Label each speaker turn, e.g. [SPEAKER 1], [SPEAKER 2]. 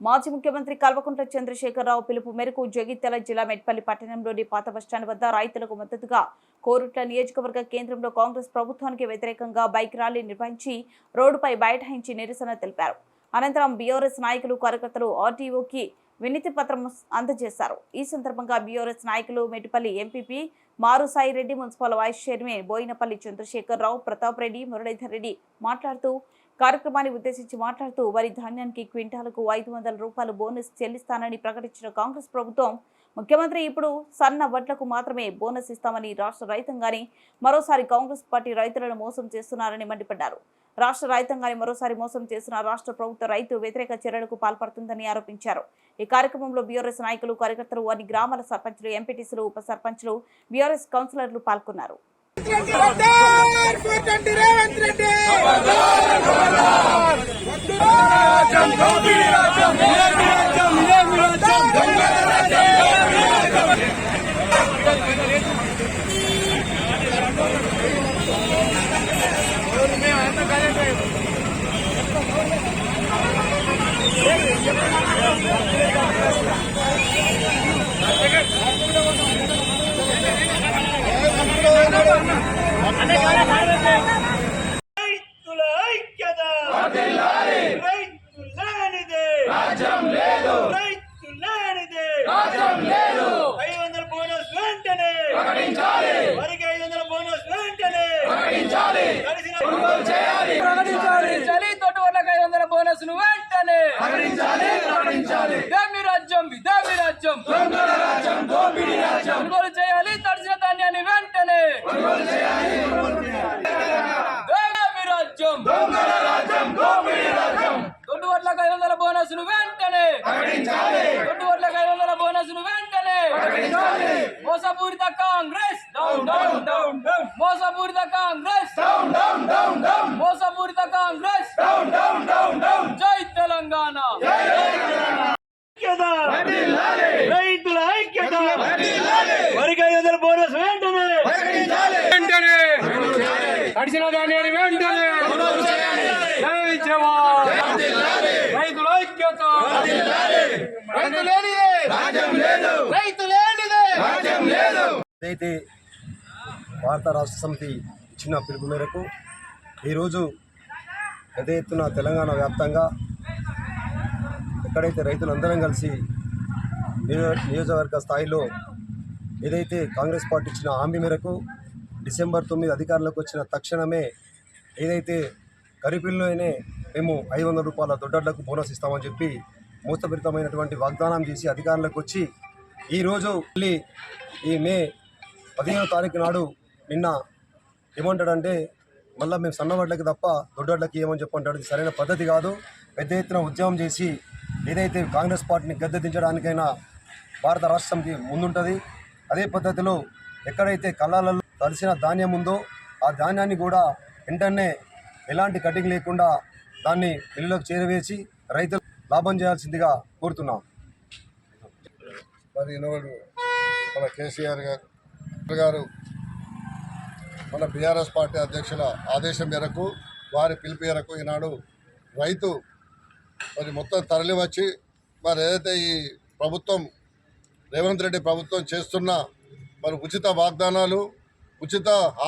[SPEAKER 1] మాజీ ముఖ్యమంత్రి కల్వకుంట్ల చంద్రశేఖరరావు పిలుపు మేరకు జగిత్యాల జిల్లా మెట్పల్లి పట్టణంలోని పాత బస్టాండ్ వద్ద రైతులకు మద్దతుగా కోరుట్ల నియోజకవర్గ కేంద్రంలో కాంగ్రెస్ ప్రభుత్వానికి వ్యతిరేకంగా బైక్ ర్యాలీ నిర్వహించి రోడ్డుపై బైఠాయించి నిరసన తెలిపారు. అనంతరం బీఆర్ఎస్ నాయకులు కార్యకర్తలు ఆర్టీఓకి వినతి పత్రం అందజేశారు. ఈ సందర్భంగా బీఆర్ఎస్ నాయకులు Mettipalli MPP Marusai Reddy municipal vice chairman Boinapalli Chandrashekhararao Pratap Reddy Muralidhar Reddy మాట్లాడుతూ కార్యక్రమాన్ని ఉద్దేశించి మాట్లాడుతూ వరి ధాన్యానికి క్వింటాలకు ఐదు వందల రూపాయలు బోనస్ చెల్లిస్తానని ప్రకటించిన కాంగ్రెస్ ప్రభుత్వం ముఖ్యమంత్రి ఇప్పుడు సన్న వడ్లకు మాత్రమే బోనస్ ఇస్తామని రాష్ట్ర రైతంగానే మరోసారి కాంగ్రెస్ పార్టీ రైతులను మోసం చేస్తున్నారని మండిపడ్డారు. రాష్ట్ర రైతంగాని మరోసారి మోసం చేసిన రాష్ట్ర ప్రభుత్వ రైతు వ్యతిరేక చర్యలకు పాల్పడుతుందని ఆరోపించారు. ఈ కార్యక్రమంలో బీఆర్ఎస్ నాయకులు కార్యకర్తలు అన్ని గ్రామాల సర్పంచులు ఎంపీటీసీలు ఉప సర్పంచులు బీఆర్ఎస్ కౌన్సిలర్లు పాల్గొన్నారు.
[SPEAKER 2] రేవంత్ రెడ్డి రైతుల ఐక్యత రైతులానిదే రాజ్యం లేదు రైతులానిదే రాజ్యం లేదు ఐదు వందల బోనస్ వెంటనే ప్రకటించాలి. వరికి ఐదు వందల బోనస్ వెంటనే ప్రకటించాలి. కొనుగోలు చేయాలి
[SPEAKER 3] ప్రకటించాలి. తోటి వాళ్ళకి ఐదు వందల బోనస్ను వెంటనే
[SPEAKER 2] ప్రకటించాలి
[SPEAKER 3] రాజ్యం ఇదేమి రాజ్యం.
[SPEAKER 2] దొంగల రాజ్యం దోపిడీ రాజ్యం.
[SPEAKER 3] కొనుగోలు చేయాలి తడిసిన ధాన్యాన్ని వెంటనే ఇదేమి రాజ్యం
[SPEAKER 2] దొంగల రాజ్యం దోపిడీ రాజ్యం
[SPEAKER 3] తోటి వాళ్ళకి ఐదు వందల బోనస్ను వెంటనే.
[SPEAKER 2] ప్రకటించాలి.
[SPEAKER 3] తోటి వాళ్ళకి ఐదు వందల బోనస్ను వెంటనే.
[SPEAKER 2] ప్రకటించాలి.
[SPEAKER 3] మోసపూరిత Congress. Down down down down మోసపూరిత Congress.
[SPEAKER 2] Down down down down
[SPEAKER 3] మోసపూరిత Congress.
[SPEAKER 2] Down down down down
[SPEAKER 3] జై తెలంగాణ.
[SPEAKER 2] రైతుల ఐక్యత. వరికి ఐదు వందల బోనస్ వెంటనే.
[SPEAKER 3] వెంటనే. తడిసిన ధాన్యాన్ని వెంటనే జై జవాన్ రైతుల ఐక్యత. రైతు లేనిదే. రైతు లేనిదే.
[SPEAKER 4] ఏదైతే భారత రాష్ట్ర సమితి ఇచ్చిన పిలుపు మేరకు ఈరోజు పెద్ద ఎత్తున తెలంగాణ వ్యాప్తంగా ఎక్కడైతే రైతులందరం కలిసి నియో- నియోజకవర్గ స్థాయిలో ఏదైతే కాంగ్రెస్ పార్టీ ఇచ్చిన హామీ మేరకు డిసెంబర్ తొమ్మిది అధికారంలోకి వచ్చిన తక్షణమే ఏదైతే గరిపిల్లోనే మేము ఐదు వందల రూపాయల దొడ్డళ్ళకు బోనస్ ఇస్తామని చెప్పి మోసపరితమైనటువంటి వాగ్దానం చేసి అధికారంలోకి వచ్చి ఈరోజు మళ్ళీ ఈ మే పదిహేనో తారీఖు నాడు నిన్న ఏమంటాడంటే మళ్ళీ మేము సన్నవాళ్ళకి తప్ప దొడ్డోళ్ళకి ఏమని చెప్పంటాడు సరైన పద్ధతి కాదు. పెద్ద ఎత్తున ఉద్యమం చేసి ఏదైతే కాంగ్రెస్ పార్టీని గద్దె దించడానికైనా భారత రాష్ట్రంకి ముందుంటుంది. అదే పద్ధతిలో ఎక్కడైతే కళ్ళాలలో తడిసిన ధాన్యం ఉందో ఆ ధాన్యాన్ని కూడా వెంటనే ఎలాంటి కటింగ్ లేకుండా దాన్ని మిల్లులకు చేరవేసి రైతులు లాభం చేయాల్సిందిగా కోరుతున్నాం.
[SPEAKER 5] మరి ఈనాడు మన కేసీఆర్ గారు గారు మన బీఆర్ఎస్ పార్టీ అధ్యక్షుల ఆదేశం మేరకు వారి పిలుపు మేరకు ఈనాడు రైతు మరి మొత్తం తరలి వచ్చి మరి ఏదైతే ఈ ప్రభుత్వం రేవంత్ రెడ్డి ప్రభుత్వం చేస్తున్న మరి ఉచిత వాగ్దానాలు ఉచిత